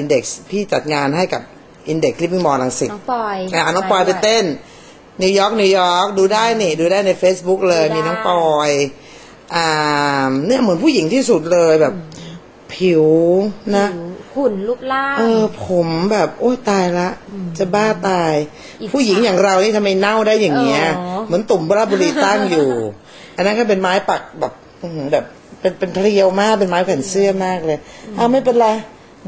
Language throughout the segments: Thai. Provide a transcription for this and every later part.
อินเด็กซ์พี่จัดงานให้กับอินเด็กซ์ลิฟวิ่งมอลลังสิตน้องปอยอะน้องปอยไปเต้นนิวยอร์กนิวยอร์กดูได้นี่ดูได้ใน Facebook เลยดูได้มีน้องปอยอ่าเนี่ยเหมือนผู้หญิงที่สุดเลยแบบ ผิวนะผิวหุ่นรูปร่างเออ ผมแบบโอ้ยตายละ จะบ้าตายอิจฉาผู้หญิงอย่างเรานี่ทำไมเน่าได้อย่างเงี้ยเออเหมือนตุ่มบราบุรีตั้งอยู่ อันนั้นก็เป็นไม้ปักแบบอื้อหือแบบเป็นเป็นเพรียวมากเป็นไม้แผ่นเสื้อมากเลยอ้าวไม่เป็นไร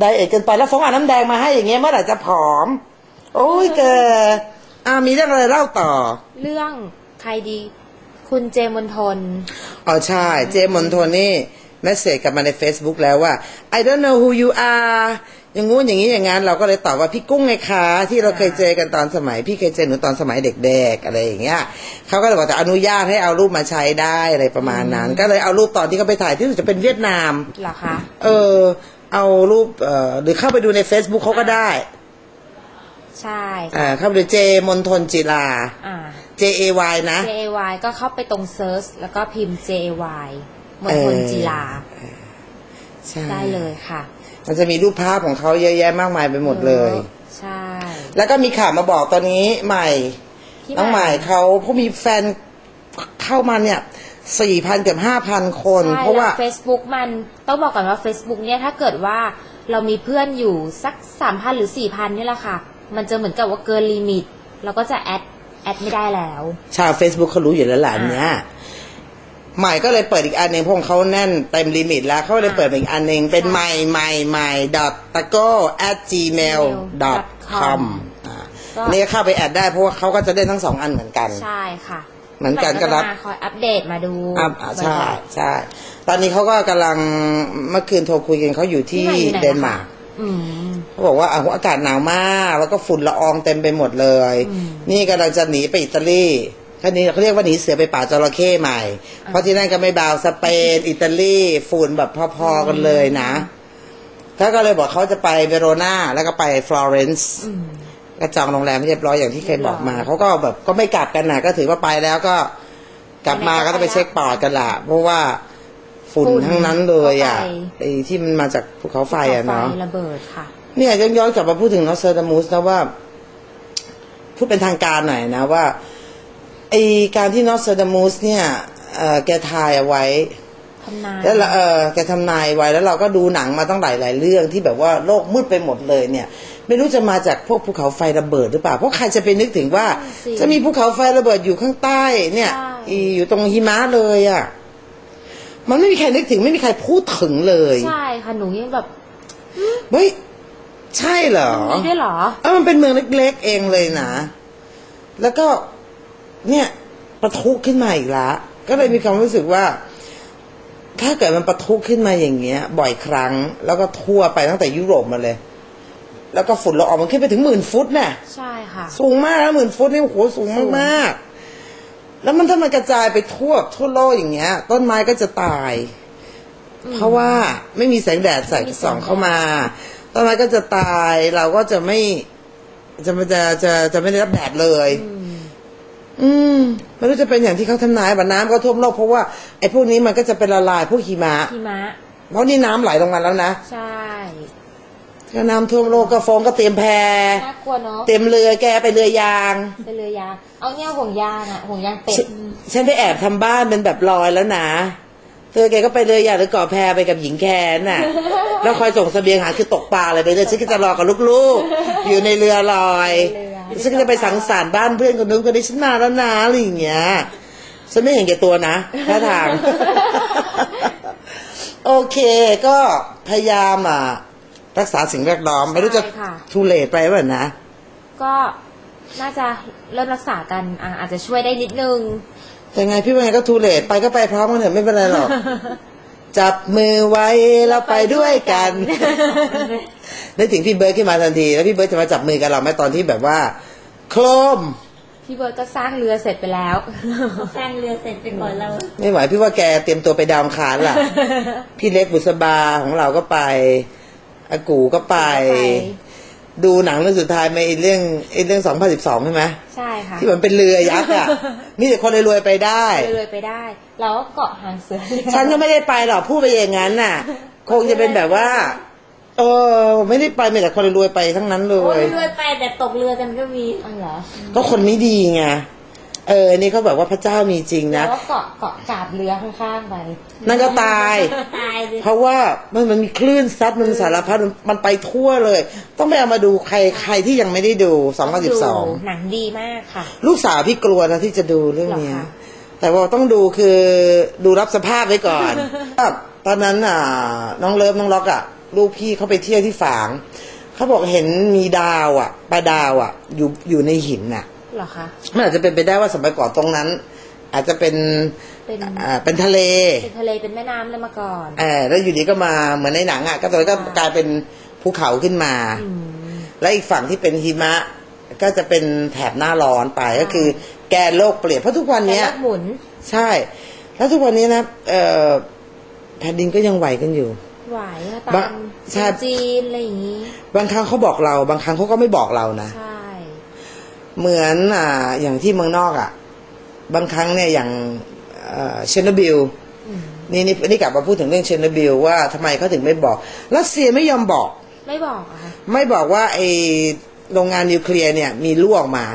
ไดเอทเกินไปแล้วฟงอาน้ำแดงมาให้อย่างเงี้ยเมื่อไหร่จะผอม โอ้ยแกอ้าวมีเรื่องอะไรเล่าต่อ เรื่องใครดี คุณเจมนทนอ๋อใช่ เจมอนโทนี่แมสเซจกลับมาใน Facebook แล้วว่า I don't know who you are อย่างงู้นอย่างนี้อย่างงั้นเราก็เลยตอบว่าพี่กุ้งไงคะที่เราเคยเจอกันตอนสมัย พี่เคยเจอหนูตอนสมัยเด็กๆอะไรอย่างเงี้ยเขาก็เลยบอกจะอนุญาตให้เอารูปมาใช้ได้อะไรประมาณนั้น ก็เลยเอารูปตอนที่เขาไปถ่ายที่รู้สึกจะเป็นเวียดนามเหรอคะเออ เอารูปเอ่อหรือเข้าไปดูใน Facebook เขาก็ได้ใช่อ่าเข้าไปดูเจมนทนจิลา อ่า J A Y นะ J A Y ก็เข้าไปตรงเซิร์ชแล้วก็พิมพ์ J A Y มณฑลจีลาใช่ได้เลยค่ะ มันจะมีรูปภาพของเขาเยอะแยะมากมายไปหมดเลย ใช่ แล้วก็มีข่าวมาบอกตอนนี้ใหม่ที่น้องใหม่เขาเขามีแฟนเข้ามาเนี่ย สี่พันเกือบห้าพันคนใช่เพราะว่าเฟซบุ๊กมันต้องบอกก่อนว่า Facebook เนี่ยถ้าเกิดว่าเรามีเพื่อนอยู่สักสามพันหรือสี่พันนี่แหละค่ะ มันจะเหมือนกับว่าเกินลิมิต เราก็จะแอดแอดไม่ได้แล้ว ชาว Facebook เขารู้อยู่แล้วแหละอันเนี้ยใหม่ก็เลยเปิดอีกอันหนึ่งเพราะของเขาแน่นเต็มลิมิตแล้วเขาเลยเปิดอีกอันหนึ่งเป็นใหม่ใหม่ใหม่ dot taco at gmail dot com อ่าก็นี่ก็เข้าไปแอดได้เพราะว่าเขาก็จะได้ทั้งสองอันเหมือนกัน ใช่ค่ะ เหมือนกันก็รับใหม่จะมาคอยอัปเดตมาดูอ่าอ่าใช่บ่อยใช่ตอนนี้เขาก็กำลังเมื่อคืนโทรคุยกันเขาอยู่ๆที่ใหม่อยู่ไหเดนมาร์กะคะอืมเขาบอกว่าอะอากาศหนาวมากแล้วก็ฝุ่นละอองเต็มไปหมดเลยอืมนี่กำลังจะหนีไปอิตาลีคันนี้เขาเรียกว่าหนีเสือไปป่าจระเข้ใหม่ เพราะที่นั่นก็ไม่เบาสเปน อิตาลีฝุ่นแบบพอๆกันเลยนะเขาก็เลยบอกเขาจะไปเวโรนาแล้วก็ไปฟลอเรนซ์อืม ก็จองโรงแรมให้เรียบร้อยอย่างที่เคยบอกมาเรียบร้อยเขาก็แบบก็ไม่กลับกันนะก็ถือว่าไปแล้วก็กลับมาก็ต้องไปเช็คปอดกันละเพราะว่าฝุ่นฝุ่นทั้งนั้นเลยอะเข้าไปไอ้ที่มันมาจากภูเขาไฟอะเนาะไฟระเบิดค่ะ เนี่ยย้อนย้อนกลับมาพูดถึงนอสเซอร์ดามูสนะว่า พูดเป็นทางการหน่อยนะว่าไอการที่นอสเซอร์ดามูสเนี่ยเอ่อแกทายเอาไว้ทำนายแล้วเราเออแกทำนายไว้แล้วเราก็ดูหนังมาตั้งหลายหลายๆเรื่องที่แบบว่าโลกมืดไปหมดเลยเนี่ย ไม่รู้จะมาจากพวกภูเขาไฟระเบิดหรือเปล่า เพราะใครจะไปนึกถึงว่า จะมีภูเขาไฟระเบิดอยู่ข้างใต้ เนี่ยอีอยู่ตรงหิมะเลยอะ่ะมันไม่มีใครนึกถึงไม่มีใครพูดถึงเลยใช่ค่ะหนูยังแบบเฮ้ยใช่เหรอมีด้วยเหรอเออมันเป็นเมืองเล็ก ๆ เองเลยนะแล้วก็เนี่ยประทุขึ้นมาอีกละก็เลยมีความรู้สึกว่า ถ้าเกิดมันประทุขึ้นมาอย่างเงี้ย บ่อยครั้ง แล้วก็ทั่วไปตั้งแต่ยุโรปมาเลย แล้วก็ฝุ่นละอองมันขึ้นไปถึงหมื่นฟุตน่ะ ใช่ค่ะ สูงมากนะหมื่นฟุตนี่โอ้โหสูงมากๆ แล้วมันถ้ามันกระจายไปทั่วทั่วโลกอย่างเงี้ย ต้นไม้ก็จะตาย เพราะว่าไม่มีแสงแดดใส่ไม่มีแสงส่องเข้ามา ต้นไม้ก็จะตายเราก็จะไม่จะจะจะจะไม่ได้รับแดดเลย อืมอืมไม่รู้จะเป็นอย่างที่เขาทำนายว่าน้ำก็ท่วมโลกเพราะว่าไอ้พวกนี้มันก็จะเป็นละลายพวกหิมะหิมะ เพราะนี่น้ำไหลลงมาแล้วนะ ใช่ ถ้าน้ำท่วมโลกก็ฟองก็เตรียมแพน่ากลัวเนาะเตรียมเรือแกไปเรือยาง ไปเรือยางเอาเนี่ยห่วงยางอะห่วงยางเป็ดฉันฉันไปแอบทำบ้านเป็นแบบลอยแล้วนะเธอแกก็ไปเรือยางหรือก่อแพไปกับหญิงแคนน่ะ แล้วคอยส่งเสบียงหาคือตกปลาอะไรไปเลยฉันก็จะรอกับลูกๆ อยู่ในเรือลอยฉันก็จะไปสังสรรค์บ้านเพื่อนคนนู้นคนนี้ฉันมาแล้วนะอะไรอย่างเงี้ยฉันไม่เห็นแก่ตัวนะท่าทาง โอเคก็พยายามอะ รักษาสิ่งแวดล้อม ไม่รู้จะใช่ค่ะทูเลตไปป่ะนะ ก็น่าจะเริ่มรักษากันอะอาจจะช่วยได้นิดนึง ยังไงพี่ว่าไงก็ทูเลตไปก็ไปพร้อมกันเถอะไม่เป็นไรหรอก จับมือไว้แล้วไปด้วยกัน นึกถึงพี่เบิร์ดขึ้นมาทันที แล้วพี่เบิร์ดจะมาจับมือกับเราไหมตอนที่แบบว่า โครมพี่เบิร์ดก็สร้างเรือเสร็จไปแล้ว สร้างเรือเสร็จไปก่อนเรา ไม่ไหวพี่ว่าแกเตรียมตัวไปดาวอังคารล่ะ พี่เล็กบุษบาของเราก็ไป อากูก็ไปก็ไป ดูหนังเรื่องสุดท้ายไหมไอ้เรื่องไอ้เรื่อง2012ใช่ไหมใช่ค่ะที่มันเป็นเรือยักษ์อะมีแต่คนรวยๆไปได้เลยไปได้เราก็เกาะหางเสือฉันก็ไม่ได้ไปหรอกพูดไปอย่างนั้นน่ะ คงจะเป็นแบบว่าเอเออไม่ได้ไปมีแต่คนรวยๆไปทั้งนั้นเลโอ้ยยรวยไปแต่ตกเรือกันก็มีอ๋อเหรอก็คนไม่ดีไง เออนี่เขาแบบว่าพระเจ้ามีจริงแล้นะวก็เกาะเกาะกาบเรือข้างๆไปนั่นก็ตาย ตายเลยเพราะว่ามันมันมีคลื่นซัดมันสารพัดมันมันไปทั่วเลย ต้องไปเอามาดูใครใครที่ยังไม่ได้ดู2012หนังดีมากค่ะ ลูกสาวพี่กลัวนะที่จะดูเรื่องเนี้ยเหรอคะแต่ว่าต้องดูคือดูรับสภาพไว้ก่อนตอนนั้นอะ น้องเลิฟน้องล็อกอะลูกพี่เขาไปเที่ยวที่ฝางเขาบอกเห็นมีดาวอะปลาดาวอะ อยู่อยู่ในหินน่ะเหรอคะมันอาจจะเป็นไปได้ว่าสมัยก่อนตรงนั้น อาจจะเป็นเป็นอ่าเป็นทะเลเป็นทะเลเป็นแม่น้ำเลยมาก่อนเออแล้วอยู่ดีก็มาเหมือนในหนังอะก็ตอนนนก็กลายเป็นภูเขาขึ้นมาอืมและอีกฝั่งที่เป็นหิมะ ก็จะเป็นแถบหน้าร้อนไปก็คือ แกนโลกเปลี่ยนเพราะทุกวันแต่เนี้ยโลกหมุนใช่ แล้วทุกวันนี้นะเอ่อแผ่นดินก็ยังไหวกันอยู่ไหวค่ะบะตามใช่จีนอะไรอย่างนี้บางครั้งเขาบอกเรา บางครั้งเขาก็ไม่บอกเรานะใช่ เหมือนอ่าอย่างที่เมืองนอกอะ บางครั้งเนี่ยอย่างเชนบิลอืมนี่นี่นี่กลับมาพูดถึงเรื่องเชนบิลว่าทำไมเขาถึงไม่บอกรัสเซียไม่ยอมบอก ไม่บอกอะค่ะไม่บอกว่าไอโรงงานนิวเคลียร์เนี่ยมีรั่วออกมา